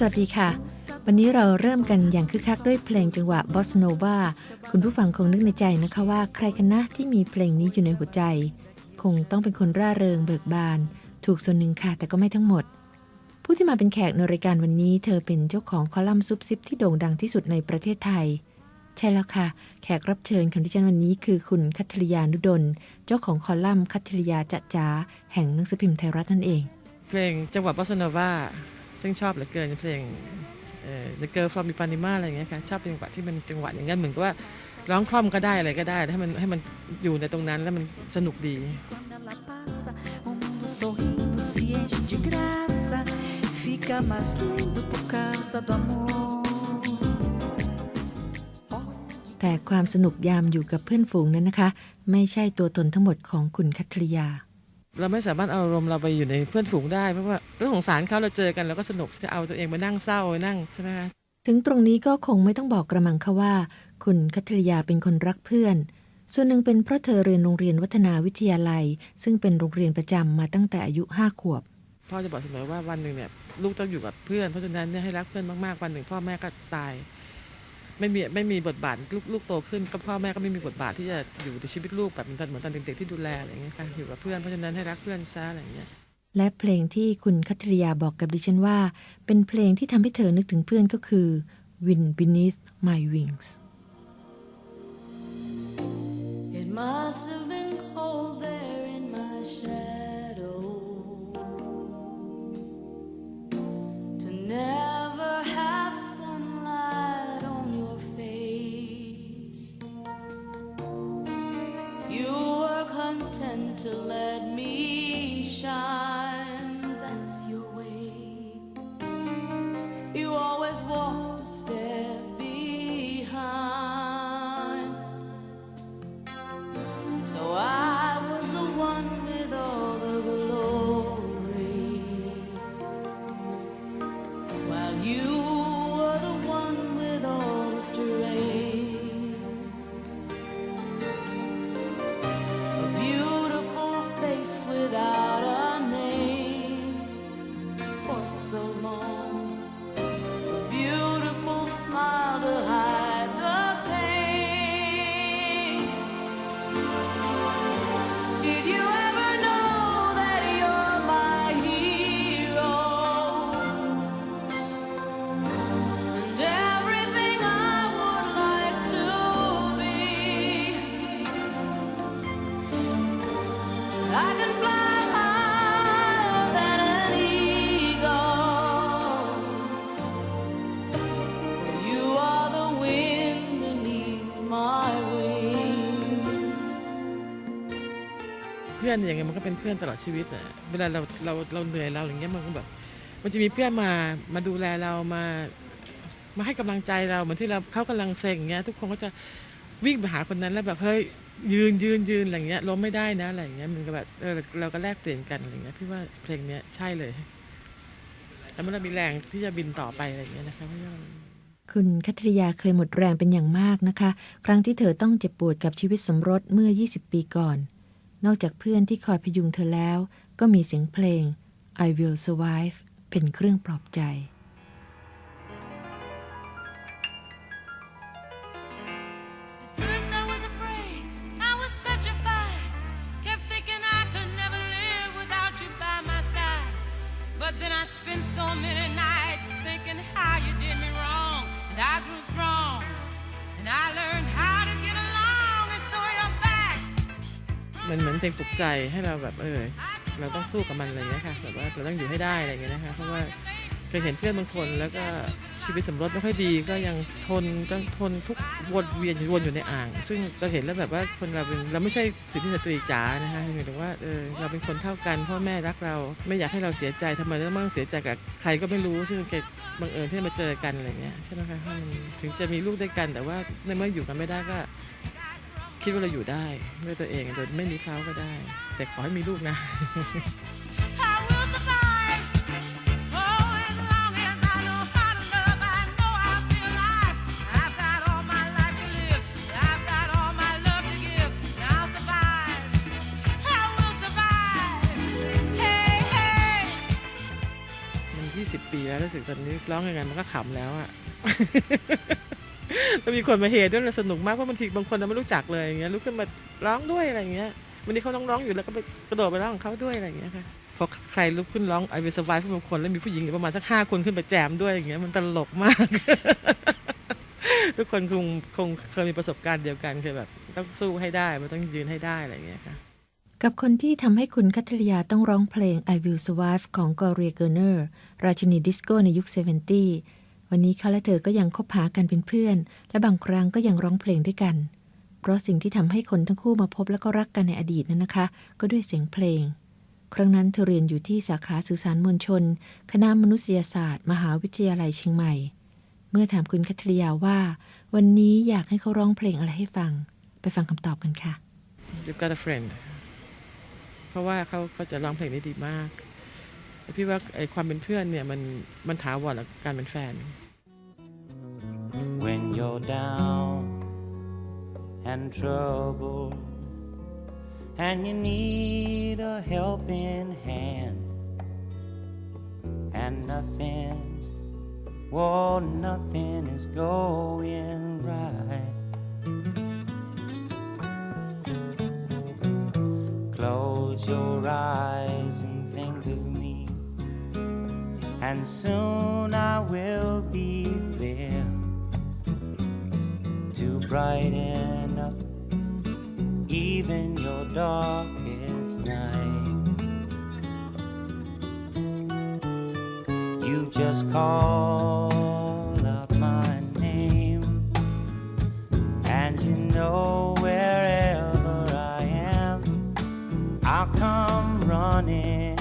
สวัสดีค่ะ วันนี้เราเริ่มกันอย่างคึกคักด้วยเพลงจังหวะบอสโนวาคุณผู้ฟังคงนึกในใจนะคะว่าใครกันนะที่มีเพลงนี้อยู่ในหัวใจ คงต้องเป็นคนร่าเริงเบิกบาน ถูกส่วนหนึ่งค่ะ แต่ก็ไม่ทั้งหมด ผู้ที่มาเป็นแขกในรายการวันนี้ เธอเป็นเจ้าของคอลัมน์ซุปซิปที่โด่งดังที่สุดในประเทศไทย ใช่แล้วค่ะ แขกรับเชิญของดิฉันวันนี้คือคุณคัทริยานุดลเจ้าของคอลัมน์คัทริยาจะจ๋าแห่งหนังสือพิมพ์ไทยรัฐนั่นเอง เพลงจังหวะบอสโนวา ซึ่งชอบเหลือเกินเพลงเอ่อ The Girl from Ipanema อะไรอย่างเงี้ยค่ะชอบจังหวะที่มันจังหวะอย่างนั้นเหมือนกับว่าร้องคล่อมก็ได้อะไรก็ได้ให้มันให้มันอยู่ในตรงนั้นแล้วมันสนุกดี Quando ela passa, o mundo sorrindo se enche de graça. Fica mais lindo por causa do amor. แต่ความสนุกยามอยู่กับเพื่อนฝูงนั้นนะคะ ไม่ใช่ตัวตนทั้งหมดของคุณคัทริยา เราไม่สามารถเอาอารมณ์เราไปอยู่ในเพื่อนฝูงได้เพราะว่าเรื่องของสารเขาเราเจอกันเราก็สนุกจะเอาตัวเองมานั่งเศร้านั่งใช่ไหมคะถึงตรงนี้ก็คงไม่ต้องบอกกระมังค่ะว่า คุณคัทริยาเป็นคนรักเพื่อน ส่วนหนึ่งเป็นเพราะเธอเรียนโรงเรียนวัฒนาวิทยาลัย ซึ่งเป็นโรงเรียนประจำมาตั้งแต่อายุห้าขวบพ่อจะบอกเสมอว่าวันหนึ่งเนี่ยลูกต้องอยู่กับเพื่อนเพราะฉะนั้นเนี่ยให้รักเพื่อนมากๆวันหนึ่งพ่อแม่ก็ตาย ไม่มีไม่มีบทบาทลูกลูกโตขึ้นก็พ่อแม่ก็ไม่มีบทบาทที่จะอยู่ในชีวิตลูกแบบเหมือนตอนเหมือนตอนเด็กๆที่ดูแลอะไรอย่างเงี้ยค่ะอยู่กับเพื่อนเพราะฉะนั้นให้รักเพื่อนซะอะไรอย่างเงี้ยและเพลงที่คุณคัทริยาบอกกับดิฉันว่า เป็นเพลงที่ทำให้เธอนึกถึงเพื่อนก็คือ Wind Beneath My Wings It must have been cold there in my shadow อนอย่างเงี้ยมันก็เป็นเพื่อนตลอดชีวิตอะเวลาเราเราเราเหนื่อยเราอย่างเงี้ยมันก็แบบ มันจะมีเพื่อนมามาดูแลเรามา มาให้กำลังใจเราเหมือนที่เราเขากำลังเซ็งอย่างเงี้ย ทุกคนก็จะวิ่งไปหาคนนั้นแล้วแบบเฮ้ยยืนยืนยืนอะไรเงี้ยล้มไม่ได้นะอะไรเงี้ยมันก็แบบเออเราก็แลกเปลี่ยนกันอะไรเงี้ยพี่ว่าเพลงเนี้ยใช่เลยแล้วมันเรามีแรงที่จะบินต่อไปอะไรเงี้ยนะคะพี่ว่าคุณคัทริยาเคยหมดแรงเป็นอย่างมากนะคะ ครั้งที่เธอต้องเจ็บปวดกับชีวิตสมรสเมื่อ 20 ปีก่อน นอกจากเพื่อนที่คอยพยุงเธอแล้ว ก็มีเสียงเพลง I Will Survive เป็นเครื่องปลอบใจ มันเหมือนเพลงปลุกใจให้เราแบบเออเราต้องสู้กับมันอะไรอย่างเงี้ยค่ะแบบว่าเราต้องอยู่ให้ได้อะไรเงี้ยนะคะเพราะว่าเคยเห็นเพื่อนบางคนแล้วก็ชีวิตสมรสไม่ค่อยดีก็ยังทนต้องทนทุกวนเวียนวนอยู่ในอ่าง ซึ่งเราเห็นแล้วแบบว่าคนเราเป็นเราไม่ใช่สิทธิสตรีจ๋านะคะหมายถึงว่าเออเราเป็นคนเท่ากันพ่อแม่รักเราไม่อยากให้เราเสียใจทำไมต้องมาเสียใจกับใครก็ไม่รู้ซึ่งเกิดบังเอิญที่มาเจอกันอะไรเงี้ยใช่ไหมคะถึงจะมีลูกด้วยกันแต่ว่าในเมื่ออยู่กันไม่ได้ก็ คิดว่าเราอยู่ได้ด้วยตัวเองโดยไม่มีเขาก็ได้ แต่ขอให้มีลูกนะ มัน 20 ปีแล้วรู้สึกตอนนี้ร้องยังไงมันก็ขำแล้วอะ ก็มีคนมาเฮด้วยสนุกมากเพราะบางทีบางคนเราไม่รู้จักเลยอย่างเงี้ยลุกขึ้นมาร้องด้วยอะไรเงี้ยวันนี้เขาต้องร้องอยู่แล้วก็ไปกระโดดไปร้องของเขาด้วยอะไรอย่างเงี้ยค่ะพอใครลุกขึ้นร้องไอเวสไวผู้บางคนแล้วมีผู้หญิงประมาณสักห้าคนขึ้นไปแจมด้วยอย่างเงี้ยมันตลกมาก ทุกคนคงคงเคยมีประสบการณ์เดียวกันคือแบบต้องสู้ให้ได้มันต้องยืนให้ได้อะไรอย่างเงี้ยค่ะกับคนที่ทำให้คุณคัทริยาต้องร้องเพลง I Will Survive ของ Gloria Gaynor ราชินีดิสโก้ในยุค 70 วันนี้เขาและเธอก็ยังคบหากันเป็นเพื่อน และบางครั้งก็ยังร้องเพลงด้วยกัน เพราะสิ่งที่ทำให้คนทั้งคู่มาพบและก็รักกันในอดีตนั้นนะคะ ก็ด้วยเสียงเพลง ครั้งนั้นเธอเรียนอยู่ที่สาขาสื่อสารมวลชน คณะมนุษยศาสตร์ มหาวิทยาลัยเชียงใหม่ เมื่อถามคุณคัทริยาว่า วันนี้อยากให้เขาร้องเพลงอะไรให้ฟัง ไปฟังคำตอบกันค่ะ You've got a friend เพราะว่าเขาเขาจะร้องเพลงได้ดีมาก พี่ว่าไอความเป็นเพื่อนเนี่ยมันมันถาวรกับการเป็นแฟน when you're down and trouble and you need a helping hand and nothing well nothing is going right and soon I will be there to brighten up even your darkest night. You just call up my name, and you know wherever I am, I'll come running.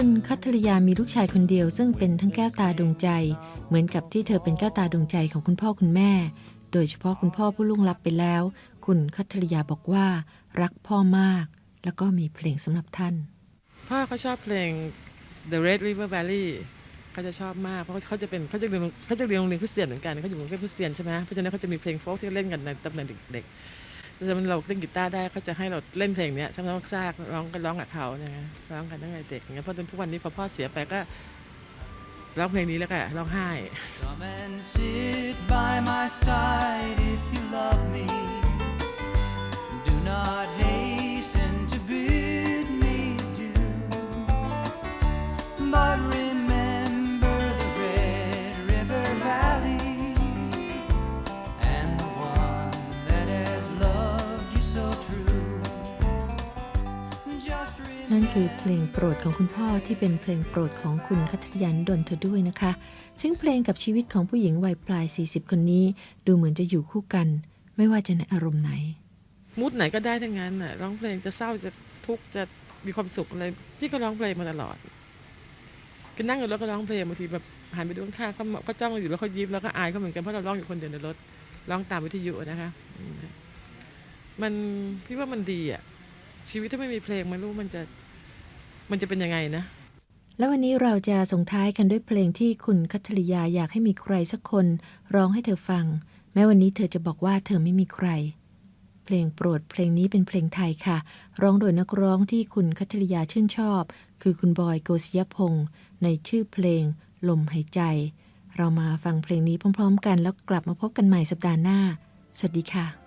คุณคัทริยามีลูกชายคนเดียว ซึ่งเป็นทั้งแก้วตาดวงใจ เหมือนกับที่เธอเป็นแก้วตาดวงใจของคุณพ่อคุณแม่ โดยเฉพาะคุณพ่อผู้ล่วงลับไปแล้ว คุณคัทริยาบอกว่า รักพ่อมาก แล้วก็มีเพลงสำหรับท่าน พ่อเขาชอบเพลง The Red River Valley เขาจะชอบมาก เพราะเขาจะเป็นเขาจะเรียนเขาจะเรียนโรงเรียนคริสเตียนเหมือนกันเขาอยู่โรงเรียนคริสเตียนใช่ไหมเพราะฉะนั้นเขาจะมีเพลงโฟล์กที่เล่นกันในตำแหน่งเด็กๆ ถ้าเราเล่นกีตาร์ได้เขาจะให้เราเล่นเพลงเนี้ยซ้ำๆซากร้องกันร้องกับเขาเนี่ยร้องกันตั้งแต่เด็กอย่างเงี้ยเพราะจนทุกวันนี้พอพ่อเสียไปก็ร้องเพลงนี้แล้วก็ร้องไห้ คือ remember. เพลงโปรดของคุณพ่อที่เป็นเพลงโปรดของคุณคัทริยานดนเธอด้วยนะคะ ซึ่งเพลงกับชีวิตของผู้หญิงวัยปลาย 40 คนนี้ ดูเหมือนจะอยู่คู่กัน ไม่ว่าจะในอารมณ์ไหน มูดไหนก็ได้ทั้งนั้นน่ะร้องเพลงจะเศร้าจะทุกข์จะมีความสุขอะไรพี่ก็ร้องเพลงมาตลอดก็นั่งอยู่แล้วก็ร้องเพลงบางทีแบบหันไปดูข้างๆเขาก็จ้องเราอยู่แล้วเขายิ้มแล้วก็อายเขาเหมือนกันเพราะเราร้องอยู่คนเดียวในรถร้องตามวิทยุนะคะอืมมันพี่ว่ามันดีอะชีวิตถ้าไม่มีเพลงไม่รู้มันจะ มันจะเป็นยังไงนะ แล้ววันนี้เราจะส่งท้ายกันด้วยเพลงที่คุณคัทริยาอยากให้มีใครสักคนร้องให้เธอฟัง แม้วันนี้เธอจะบอกว่าเธอไม่มีใคร เพลงโปรดเพลงนี้เป็นเพลงไทยค่ะ ร้องโดยนักร้องที่คุณคัทริยาชื่นชอบ คือคุณบอยโกศิยพงศ์ในชื่อเพลง ลมหายใจ เรามาฟังเพลงนี้พร้อม ๆ กันแล้วกลับมาพบกันใหม่สัปดาห์หน้า สวัสดีค่ะ